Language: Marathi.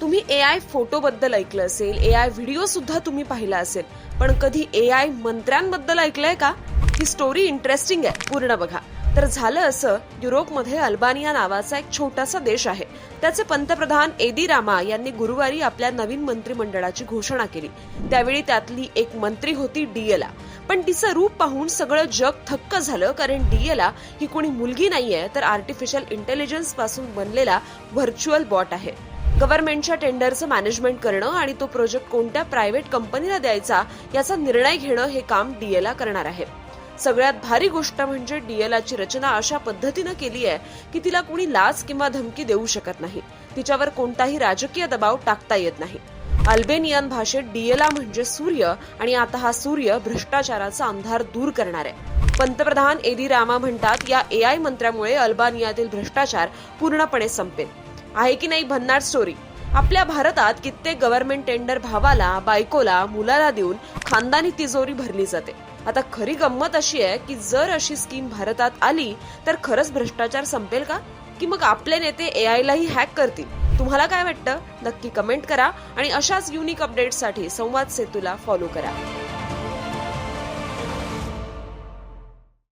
तुम्ही ए आय फोटोबद्दल ऐकलं असेल ए आय व्हिडिओ सुद्धा तुम्ही पाहिला असेल पण कधी ए आय मंत्र्यांबद्दल ऐकलंय का? ही स्टोरी इंटरेस्टिंग आहे पूर्ण बघा. तर झालं असं युरोपमध्ये अल्बानिया नावाचा एक छोटासा देश आहे. त्याचे पंतप्रधान एदी रामा यांनी गुरुवारी आपल्या नवीन मंत्रिमंडळाची घोषणा केली. त्यावेळी त्यातली एक मंत्री होती डीएला पण तिचं रूप पाहून सगळं जग थक्क झालं कारण डीएला ही कोणी मुलगी नाहीये तर आर्टिफिशियल इंटेलिजन्सपासून बनलेला व्हर्च्युअल बॉट आहे. गव्हर्नमेंटच्या टेंडरचं मॅनेजमेंट करणं आणि तो प्रोजेक्ट कोणत्या प्रायव्हेट कंपनीला द्यायचा याचा निर्णय घेणं हे काम डीएला करणार आहे. सगळ्यात भारी गोष्ट म्हणजे डीएलाची रचना अशा पद्धतीनं केली आहे की तिला कोणी लाच किंवा धमकी देऊ शकत नाही. तिच्यावर कोणताही राजकीय दबाव टाकता येत नाही. अल्बेनियन भाषेत डीएला म्हणजे सूर्य आणि आता हा सूर्य भ्रष्टाचाराचा अंधार दूर करणार आहे. पंतप्रधान एदी रामा म्हणतात या एआय मंत्र्यामुळे अल्बानियातील भ्रष्टाचार पूर्णपणे संपेल. आहे की नाही भन्नाट स्टोरी आपल्या भारतात कित्येक गव्हर्नमेंट टेंडर भावाला बायकोला मुलाला देऊन खानदानी तिजोरी भरली जाते. आता खरी गंमत अशी आहे की जर अशी स्कीम भारतात आली तर खरंच भ्रष्टाचार संपेल का? की मग आपले नेते ए आयलाही हॅक करतील? तुम्हाला काय वाटतं? नक्की कमेंट करा आणि अशाच युनिक अपडेट्ससाठी संवाद सेतूला फॉलो करा.